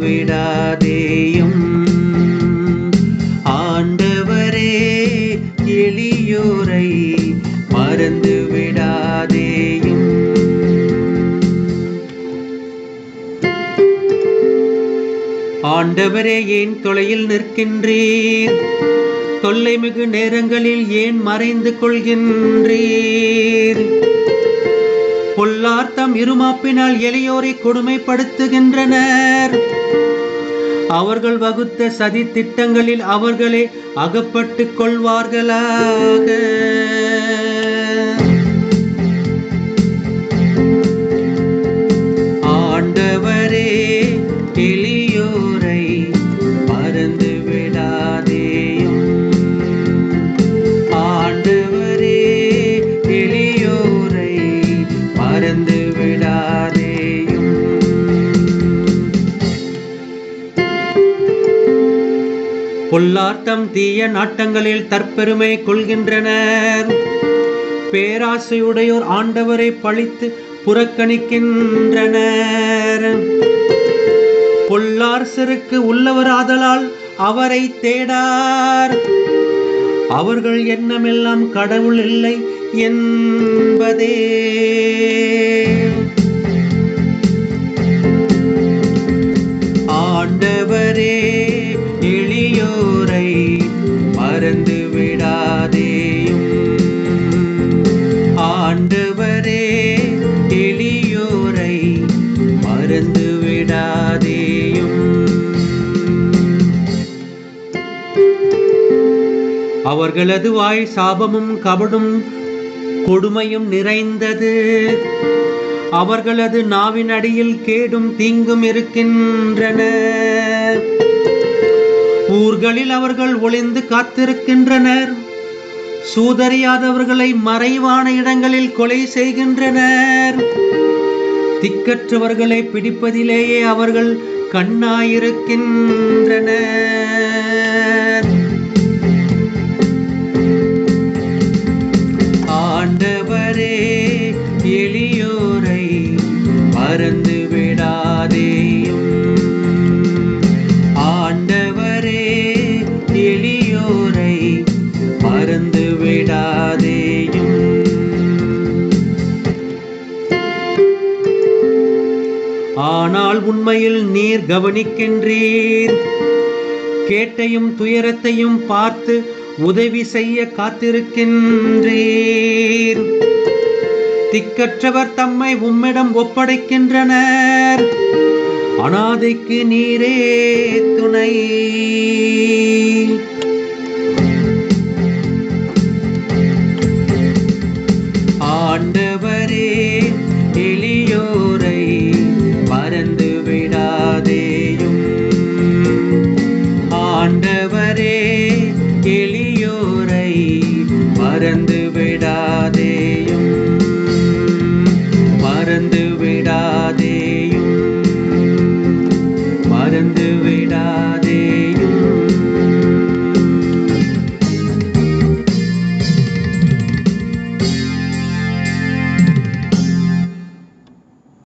விடாதேயும். ஆண்டவரே எளியோரை மறந்து விடாதேயும் ஆண்டவரே ஏன் தொலையில் நிற்கின்றீர்? தொல்லை மிகு நேரங்களில் ஏன் மறைந்து கொள்கின்றீர்? பொல்லார்த்தம் இருமாப்பினால் எளியோரை கொடுமைப்படுத்துகின்றனர். அவர்கள் வகுத்த சதி திட்டங்களில் அவர்களே அகப்பட்டுக் கொள்வார்களாக. பொல்லாட்டம் தீய நாட்டங்களில் தற்பெருமை கொள்கின்றனர். பேராசையுடையோர் ஆண்டவரை பழித்து புறக்கணிக்கின்றனர். பொல்லார் செருக்கு உள்ளவராதலால் அவரை தேடார். அவர்கள் எண்ணமெல்லாம் கடவுள் இல்லை என்பதே. அவர்களது வாய் சாபமும் கபடும் கொடுமையும் நிறைந்தது. அவர்களது நாவின் அடியில் கேடும் தீங்கும் இருக்கின்றன. ஊர்களில் அவர்கள் ஒளிந்து காத்திருக்கின்றனர். சூதறியாதவர்களை மறைவான இடங்களில் கொலை செய்கின்றனர். திக்கற்றவர்களை பிடிப்பதிலேயே அவர்கள் கண்ணாயிருக்கின்றனர். எளியோரை மறந்து விடாதேயும் ஆண்டவரே எளியோரை மறந்து விடாதேயும் ஆனால் உண்மையில் நீர் கவனிக்கின்றீர். கேட்டையும் துயரத்தையும் பார்த்து உதவி செய்ய காத்திருக்கின்றீர். திக்கற்றவர் தம்மை உம்மிடம் ஒப்படைக்கின்றனர். அனாதைக்கு நீரே துணை. ஆண்டவரே எளியோரை பறந்து விடாதேயும். ஆண்டவரே எளியோரை பறந்து